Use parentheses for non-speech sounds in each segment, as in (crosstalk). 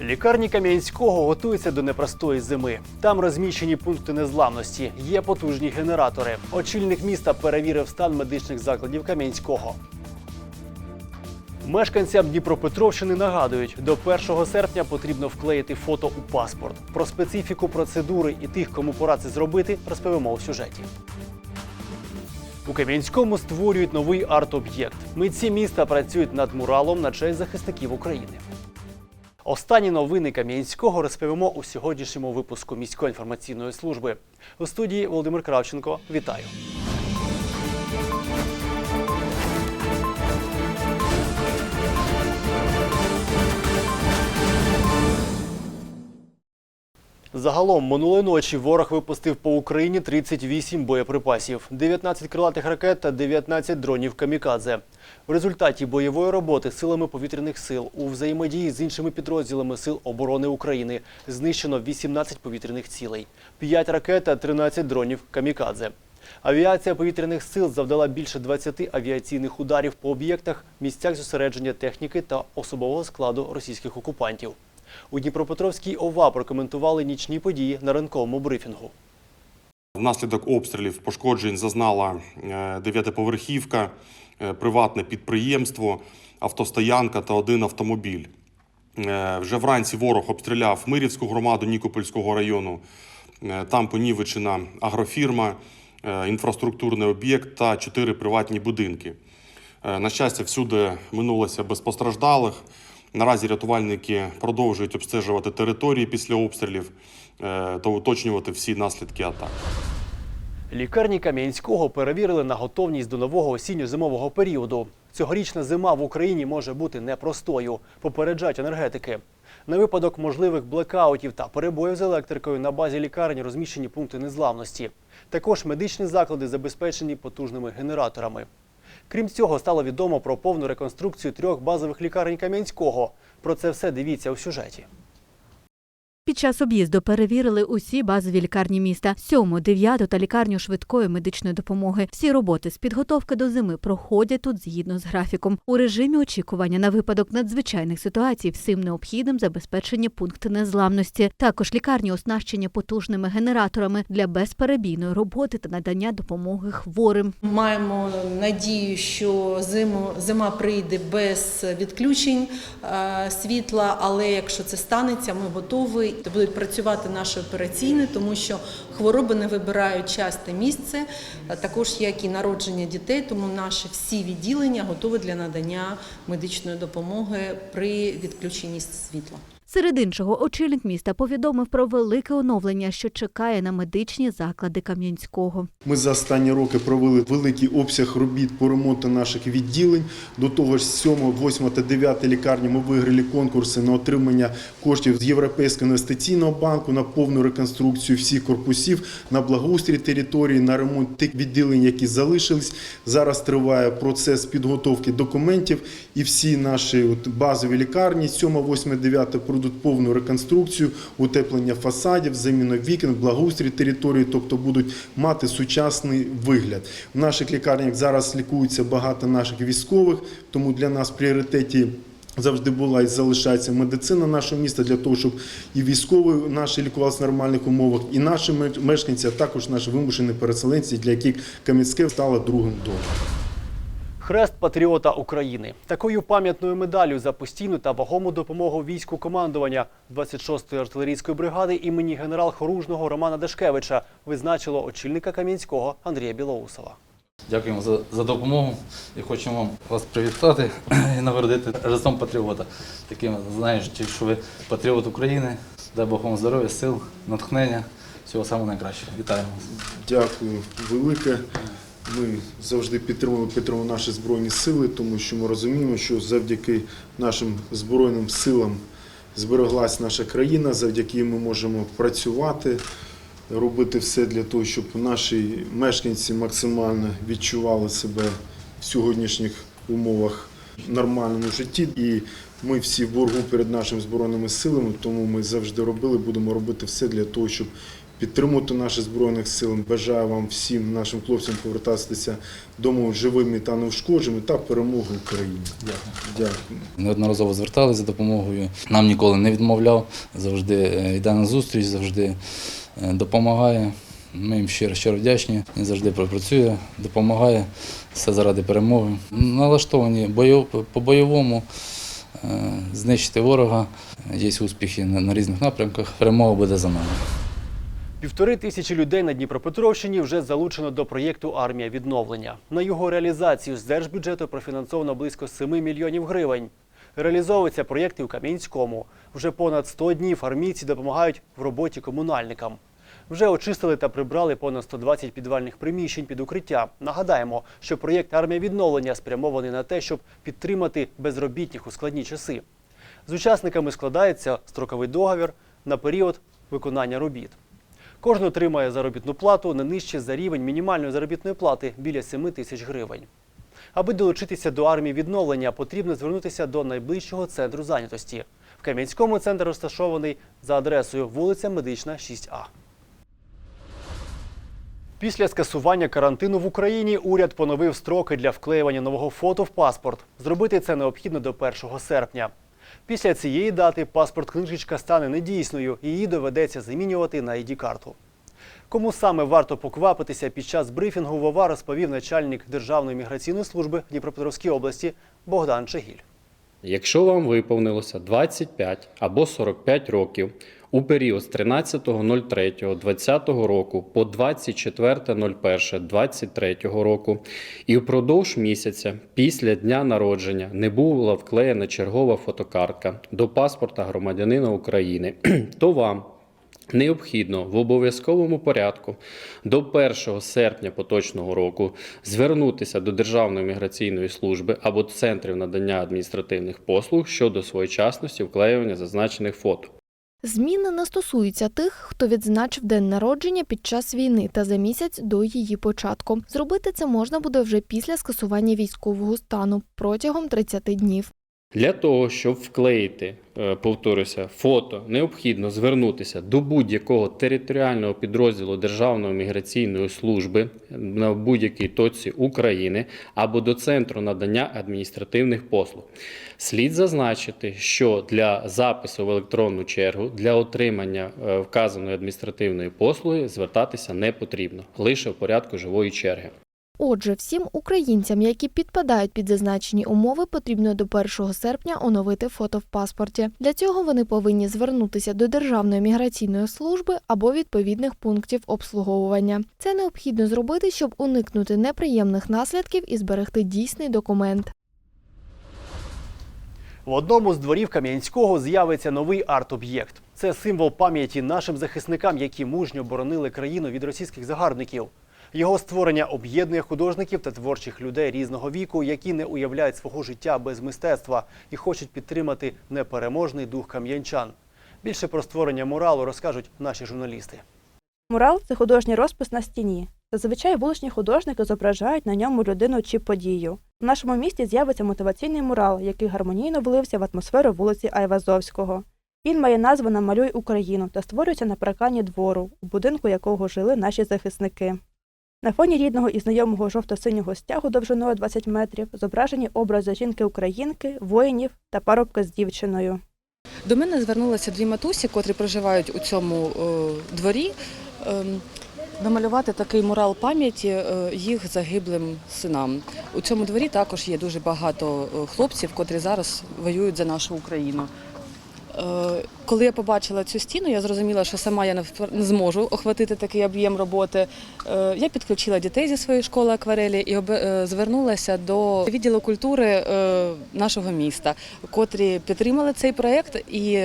Лікарні Кам'янського готуються до непростої зими. Там розміщені пункти незламності, є потужні генератори. Очільник міста перевірив стан медичних закладів Кам'янського. Мешканцям Дніпропетровщини нагадують, до 1 серпня потрібно вклеїти фото у паспорт. Про специфіку процедури і тих, кому пора це зробити, розповімо у сюжеті. У Кам'янському створюють новий арт-об'єкт. Митці міста працюють над муралом на честь захисників України. Останні новини Кам'янського розповімо у сьогоднішньому випуску міської інформаційної служби. У студії Володимир Кравченко. Вітаю. Загалом минулої ночі ворог випустив по Україні 38 боєприпасів, 19 крилатих ракет та 19 дронів камікадзе. В результаті бойової роботи силами повітряних сил у взаємодії з іншими підрозділами Сил оборони України знищено 18 повітряних цілей, 5 ракет та 13 дронів камікадзе. Авіація повітряних сил завдала більше 20 авіаційних ударів по об'єктах, місцях зосередження техніки та особового складу російських окупантів. У Дніпропетровській ОВА прокоментували нічні події на ранковому брифінгу. Внаслідок обстрілів пошкоджень зазнала е, дев'ятиповерхівка, е, приватне підприємство, автостоянка та один автомобіль. Е, Вже вранці ворог обстріляв Мирівську громаду Нікопольського району. Там понівечена агрофірма, інфраструктурний об'єкт та чотири приватні будинки. На щастя, всюди минулося без постраждалих. Наразі рятувальники продовжують обстежувати території після обстрілів е, та уточнювати всі наслідки атак. Лікарні Кам'янського перевірили на готовність до нового осінньо-зимового періоду. Цьогорічна зима в Україні може бути непростою, попереджають енергетики. На випадок можливих блекаутів та перебоїв з електрикою на базі лікарні розміщені пункти незламності. Також медичні заклади забезпечені потужними генераторами. Крім цього, стало відомо про повну реконструкцію трьох базових лікарень Кам'янського. Про це все дивіться у сюжеті. Під час об'їзду перевірили усі базові лікарні міста, сьому, дев'яту та лікарню швидкої медичної допомоги. Всі роботи з підготовки до зими проходять тут згідно з графіком. У режимі очікування на випадок надзвичайних ситуацій всім необхідним забезпечені пункти незламності. Також лікарні оснащені потужними генераторами для безперебійної роботи та надання допомоги хворим. Маємо надію, що зиму, зима прийде без відключень е, світла, але якщо це станеться, ми готові. То будуть працювати наші операційні, тому що хвороби не вибирають часте місце, також як і народження дітей, тому наші всі відділення готові для надання медичної допомоги при відключенні світла. Серед іншого, очільник міста повідомив про велике оновлення, що чекає на медичні заклади Кам'янського. Ми за останні роки провели великий обсяг робіт по ремонту наших відділень. До того ж, 7, 8 та 9 лікарні ми виграли конкурси на отримання коштів з Європейського інвестиційного банку на повну реконструкцію всіх корпусів, на благоустрій території, на ремонт тих відділень, які залишились. Зараз триває процес підготовки документів, і всі наші базові лікарні 7, 8, 9 пройдуть повну реконструкцію, утеплення фасадів, заміну вікон, благоустрій території, тобто будуть мати сучасний вигляд. В наших лікарнях зараз лікується багато наших військових, тому для нас в пріоритеті. Завжди була і залишається медицина нашого міста для того, щоб і військові наші лікувалися в нормальних умовах, і наші мешканці, а також наші вимушені переселенці, для яких Кам'янське стало другим домом. Хрест патріота України. Такою пам'ятною медаллю за постійну та вагому допомогу війську командування 26-ї артилерійської бригади імені генерал-хоружного Романа Дашкевича визначило очільника Кам'янського Андрія Білоусова. Дякуємо за, за допомогу і хочемо вас привітати (clears throat) і нагородити разом патріота. Таким, знаючи, що ви патріот України. Дай Бог вам здоров'я, сил, натхнення. Всього самого найкращого. Вітаємо вас. Дякую велике. Ми завжди підтримуємо, підтримуємо наші збройні сили, тому що ми розуміємо, що завдяки нашим збройним силам збереглась наша країна, завдяки їм ми можемо працювати, робити все для того, щоб наші мешканці максимально відчували себе в сьогоднішніх умовах в нормальному житті. І ми всі в боргу перед нашими збройними силами, тому ми завжди робили, будемо робити все для того, щоб підтримувати наші збройних сил. Бажаю вам всім нашим хлопцям повертатися дому живими та неушкодженими та перемоги Україні. Дякую. Неодноразово зверталися за допомогою. Нам ніколи не відмовляв, завжди е, йде на зустріч, завжди е, допомагає. Ми їм щиро щиро вдячні. Він завжди працює, допомагає. Все заради перемоги. Налаштовані по бойовому е, знищити ворога. Є успіхи на різних напрямках. Перемога буде за нами. Півтори тисячі людей на Дніпропетровщині вже залучено до проєкту Армія відновлення. На його реалізацію з держбюджету профінансовано близько 7 мільйонів гривень. Реалізовується проєкт і у Кам'янському. Вже понад 100 днів армійці допомагають в роботі комунальникам. Вже очистили та прибрали понад 120 підвальних приміщень під укриття. Нагадаємо, що проєкт Армія відновлення спрямований на те, щоб підтримати безробітних у складні часи. З учасниками складається строковий договір на період виконання робіт. Кожен отримає заробітну плату не нижче за рівень мінімальної заробітної плати біля 7 тисяч гривень. Аби долучитися до армії відновлення, потрібно звернутися до найближчого центру зайнятості. В Кам'янському центр розташований за адресою вулиця Медична, 6А. Після скасування карантину в Україні уряд поновив строки для вклеювання нового фото в паспорт. Зробити це необхідно до 1 серпня. Після цієї дати паспорт-книжечка стане недійсною і її доведеться замінювати на ID-карту. Кому саме варто поквапитися під час брифінгу Вова розповів начальник Державної міграційної служби Дніпропетровській області Богдан Чегіль. Якщо вам виповнилося 25 або 45 років у період з 13.03.2020 року по 24.01.2023 року і впродовж місяця після дня народження не була вклеєна чергова фотокартка до паспорта громадянина України, (clears throat) то вам Необхідно в обов'язковому порядку до 1 серпня поточного року звернутися до Державної міграційної служби або центрів надання адміністративних послуг щодо своєчасності вклеювання зазначених фото. Зміни не стосуються тих, хто відзначив день народження під час війни та за місяць до її початку. Зробити це можна буде вже після скасування військового стану протягом 30 днів. Для того, щоб вклеїти, е, повторюся, фото, необхідно звернутися до будь-якого територіального підрозділу Державної міграційної служби на будь-якій точці України або до центру надання адміністративних послуг. Слід зазначити, що для запису в електронну чергу для отримання е, вказаної адміністративної послуги звертатися не потрібно лише в порядку живої черги. Отже, всім українцям, які підпадають під зазначені умови, потрібно до 1 серпня оновити фото в паспорті. Для цього вони повинні звернутися до Державної міграційної служби або відповідних пунктів обслуговування. Це необхідно зробити, щоб уникнути неприємних наслідків і зберегти дійсний документ. В одному з дворів Кам'янського з'явиться новий арт-об'єкт. Це символ пам'яті нашим захисникам, які мужньо боронили країну від російських загарбників. Його створення об'єднує художників та творчих людей різного віку, які не уявляють свого життя без мистецтва і хочуть підтримати непереможний дух кам'янчан. Більше про створення муралу розкажуть наші журналісти. Мурал це художній розпис на стіні. Зазвичай вуличні художники зображають на ньому людину чи подію. В нашому місті з'явиться мотиваційний мурал, який гармонійно влився в атмосферу вулиці Айвазовського. Він має назву Намалюй Україну та створюється на паркані двору, у будинку якого жили наші захисники. На фоні рідного і знайомого жовто-синього стягу довжиною 20 метрів зображені образи жінки-українки, воїнів та парубка з дівчиною. До мене звернулися дві матусі, котрі проживають у цьому е, дворі, ем, намалювати такий мурал пам'яті е, їх загиблим синам. У цьому дворі також є дуже багато е, хлопців, котрі зараз воюють за нашу Україну. Е, Коли я побачила цю стіну, я зрозуміла, що сама я не зможу охватити такий об'єм роботи. Е, Я підключила дітей зі своєї школи акварелі і е, звернулася до відділу культури нашого міста, котрі підтримали цей проєкт і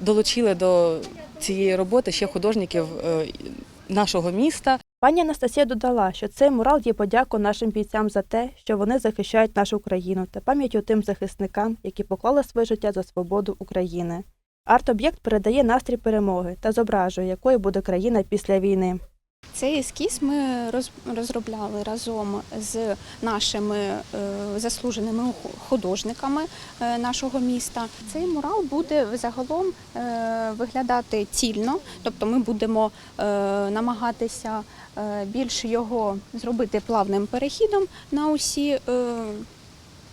долучили до цієї роботи ще художників нашого міста. Пані Анастасія додала, що цей мурал є подяку нашим бійцям за те, що вони захищають нашу країну та пам'яттю тим захисникам, які поклали своє життя за свободу України. Арт-об'єкт передає настрій перемоги та зображує, якою буде країна після війни. Цей ескіз ми роз- розробляли разом з нашими е, заслуженими художниками е, нашого міста. Цей мурал буде загалом е, виглядати цільно, тобто ми будемо намагатися е, більш його зробити плавним перехідом на усі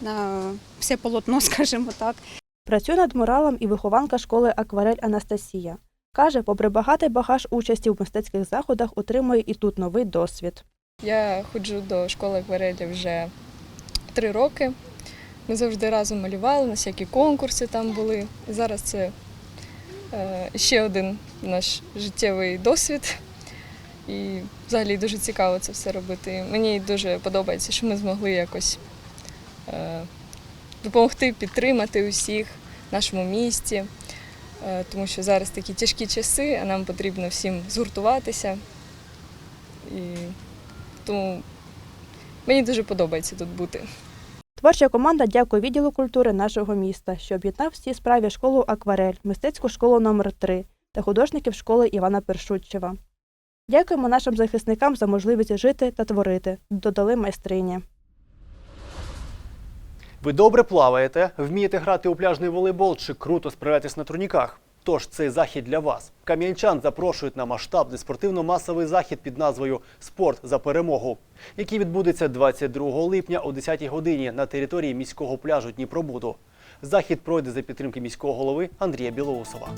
на все полотно, (laughs) скажімо так. Працює над муралом і вихованка школи Акварель Анастасія. Каже, попри багатий багаж участі в мистецьких заходах, отримує і тут новий досвід. Я ходжу до школи акварелі вже три роки. Ми завжди разом малювали, на всякі конкурси там були. Зараз це е, ще один наш життєвий досвід. І взагалі дуже цікаво це все робити. Мені дуже подобається, що ми змогли якось е, допомогти підтримати усіх в нашому місті, тому що зараз такі тяжкі часи, а нам потрібно всім згуртуватися. І тому мені дуже подобається тут бути. Творча команда дякує відділу культури нашого міста, що об'єднав всі справі школу Акварель, мистецьку школу номер 3 та художників школи Івана Першутчева. Дякуємо нашим захисникам за можливість жити та творити, додали майстрині. Ви добре плаваєте, вмієте грати у пляжний волейбол чи круто справляєтесь на турніках? Тож цей захід для вас. Кам'янчан запрошують на масштабний спортивно-масовий захід під назвою Спорт за перемогу, який відбудеться 22 липня о 10-й годині на території міського пляжу Дніпробуду. Захід пройде за підтримки міського голови Андрія Білоусова.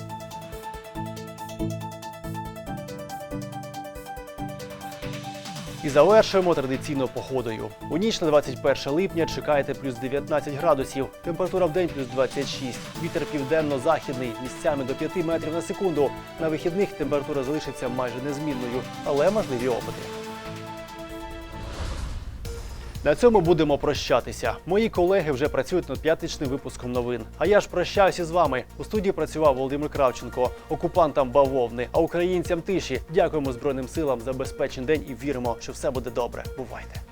І завершуємо традиційно походою. У ніч на 21 липня чекайте плюс 19 градусів. Температура в день плюс 26. Вітер південно-західний місцями до 5 метрів на секунду. На вихідних температура залишиться майже незмінною, але можливі опити. На цьому будемо прощатися. Мої колеги вже працюють над п'ятничним випуском новин. А я ж прощаюся з вами. У студії працював Володимир Кравченко, окупантам бавовни, а українцям тиші. Дякуємо Збройним силам за безпечний день і віримо, що все буде добре. Бувайте!